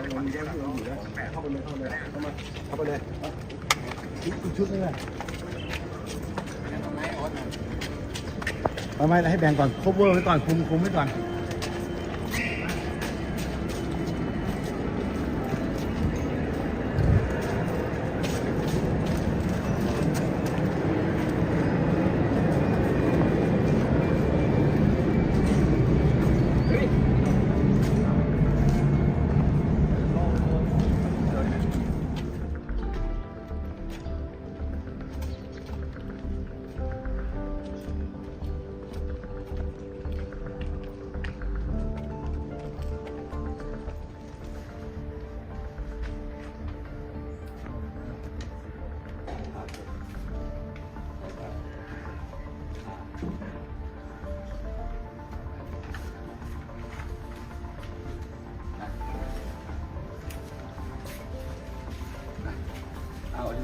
เข้าไปเลยเข้าไปเลยเข้ามาเข้าไปเลยอีกชุดนึงอะไม่ไม่ให้แบ่งก่อนครบเวอร์ไว้ก่อนคุมคุมไว้ก่อน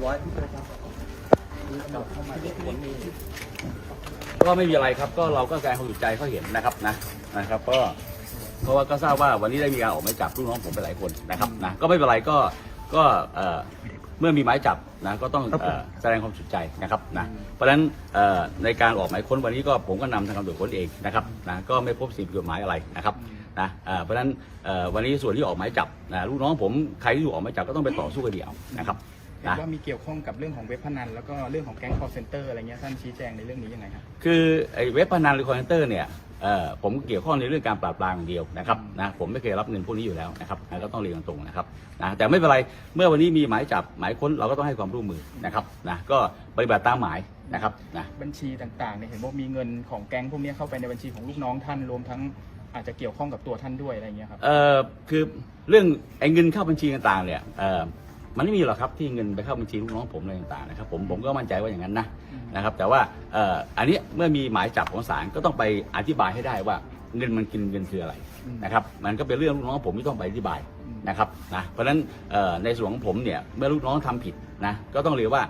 ร้อยก็ไม่มีอะไรครับ ก็เราก็แสดงความสุใจเขาเห็นนะครับนะนะครับ ก็เพราะว่าก็ทราบว่าวันนี้ได้มีการออกหมายจับลูกน้องผมไปหลายคนนะครับนะก็ไม่เป็นไรก็ก็เอ่อเมื่อมีหมายจับนะก็ต้องเอ่อแสดงความสุใจนะครับนะเพราะฉะนั้นเอ่อในการออกหมายค้นวันนี้ก็ผมก็นำทางตำรวจค้นเองนะครับนะก็ไม่พบสิ่งผิดกฎหมายอะไรนะครับนะเอ่อเพราะฉะนั้นเอ่อวันนี้ส่วนที่ออกหมายจับนะลูกน้องผมใครที่ถูกออกหมายจับก็ต้องไปต่อสู้คดีเอานะครับ เห็นว่ามีเกี่ยวข้องกับเรื่องของเว็บพนันแล้วก็เรื่องของแก๊ง call center อะไรเงี้ยท่านชี้แจงในเรื่องนี้ยังไงครับคือไอ้เว็บพนันหรือคอมพิวเตอร์เนี่ยเอ่อผมเกี่ยวข้องในเรื่องการปราบปรามอย่างเดียวนะครับนะผมไม่เคยรับเงินพวกนี้อยู่แล้วนะครับนะก็ต้องเรียนตรงๆนะครับนะแต่ไม่เป็นไรเมื่อวันนี้มีหมายจับหมายค้นเราก็ต้องให้ความร่วมมือนะครับนะก็ปฏิบัติตามหมายนะครับนะบัญชีต่างๆเนี่ยเห็นว่ามีเงินของแก๊งพวกเนี้ยเข้าไปในบัญชีของลูกน้องท่านรวมทั้งอาจจะเกี่ยวข้องกับตัวท่านด้วยอะไรเงี้ยครับเอ่อคือเรื่องไอ้เงินเข้าบัญชีต่างๆเนี่ยเอ่อ มันไม่มีหรอกครับที่เงินไปเข้าบัญชีลูกน้องผมอะไรต่างๆนะครับผมผมก็มั่นใจว่าอย่างนั้นนะอืมนะครับ แต่ว่าเอ่ออันเนี้ยเมื่อมีหมายจับของศาลก็ต้องไปอธิบายให้ได้ว่าเงินมันกินเงินคืออะไรนะครับ มันก็เป็นเรื่องลูกน้องผมที่ต้องไปอธิบายนะครับนะเพราะฉะนั้นเอ่อในส่วนของผมเนี่ยเมื่อลูกน้องทำผิดนะก็ต้องเรียกว่า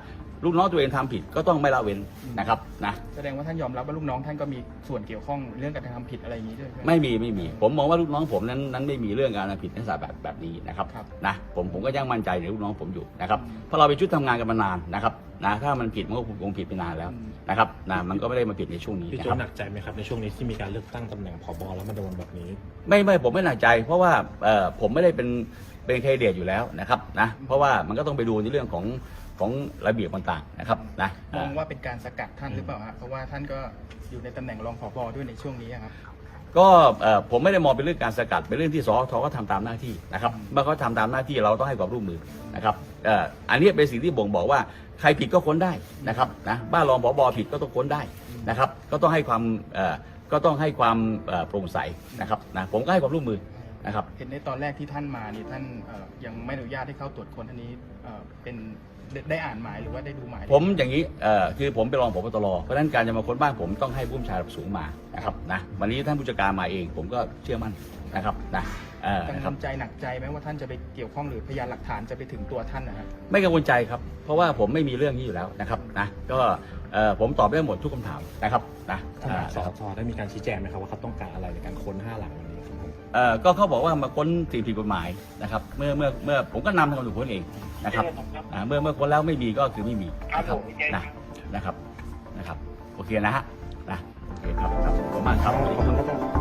ลูกน้องตัวเองทำผิดก็ต้องไม่ละเว้นนะครับนะแสดงว่าท่านยอมรับว่าลูกน้องท่านก็มีส่วนเกี่ยวข้องเรื่องการกระทำผิดอะไรอย่างนี้ด้วยใช่ไหมไม่มีไม่มี ผมมองว่าลูกน้องผมนั้นนั้นไม่มีเรื่องการทำผิดในลักษณะแบบแบบนี้นะครับครับนะผมผมก็ยังมั่นใจในลูกน้องผมอยู่นะครับเพราะเราเป็นชุดทำงานกันมานานนะครับนะถ้ามันผิดมันก็คงผิดไปนานแล้วนะครับนะมันก็ไม่ได้มาผิดในช่วงนี้พี่นะโจครับหนักใจไหมครับในช่วงนี้ที่มีการเลือกตั้งตำแหน่งผบแล้วมาโดนแบบนี้ ไม่ไม่ผมไม่หนักใจ เพราะว่าเอ่อผมไม่ได้เป็นเป็นแคนดิเดตอยู่แล้วนะครับนะเพราะว่ามันก็ต้องไปดูในเรื่องของ ของระเบียบต่างๆนะครับนะมองว่าเป็นการสกัดท่านหรือเปล่าฮะเพราะว่าท่านก็อยู่ในตำแหน่งรองผบด้วยในช่วงนี้อะครับก็เอ่อผมไม่ได้มองเป็นเรื่องการสกัดเป็นเรื่องที่สอทก็ทำตามหน้าที่นะครับเมื่อเขาทำตามหน้าที่เราต้องให้ความร่วมมือนะครับเอ่ออันนี้เป็นสิ่งที่บ่งบอกว่าใครผิดก็ค้นได้นะครับนะบ้านรองผบผิดก็ต้องค้นได้นะครับ ก็ต้องให้ความเอ่อก็ต้องให้ความเอ่อโปร่งใสนะครับนะผมก็ให้ความร่วมมือ นะครับ เห็นในตอนแรกที่ท่านมานี่ท่านเอ่อยังไม่อนุญาตให้เข้าตรวจค้นอันนี้เอ่อเป็นได้ได้อ่านหมายหรือว่าได้ดูหมายผมอย่างนี้เอ่อคือผมเป็นรองผบตรเพราะฉะนั้นการจะมาค้นบ้านผมต้องให้ผู้บัญชาการระดับสูงมานะครับนะวันนี้ท่านผู้จัดการมาเองผมก็เชื่อมั่นนะครับนะเอ่อกังนะวครับ ลใจหนักใจไหมว่าท่านจะไปเกี่ยวข้องหรือพยานหลักฐานจะไปถึงตัวท่านนะครับ ไม่กังวลใจครับ เพราะว่าผมไม่มีเรื่องนี้อยู่แล้วนะครับนะก็เอ่อผมตอบได้หมดทุกคำถามนะครับนะทางอ่าสทได้มีการชี้แจงไหมครับว่าเขาต้องการอะไรในการค้นห้าหลัง ก็เขาบอกว่ามาค้นสิ่งผิดกฎหมายนะครับ เมื่อเมื่อเมื่อผมก็นำทางตำรวจค้นเองนะครับอ่าเมื่อเมื่อค้นแล้วไม่มีก็คือไม่มีนะครับนะนะครับนะครับ โอเคนะฮะนะโอเคครับครับขอบคุณมากครับขอบคุณครับ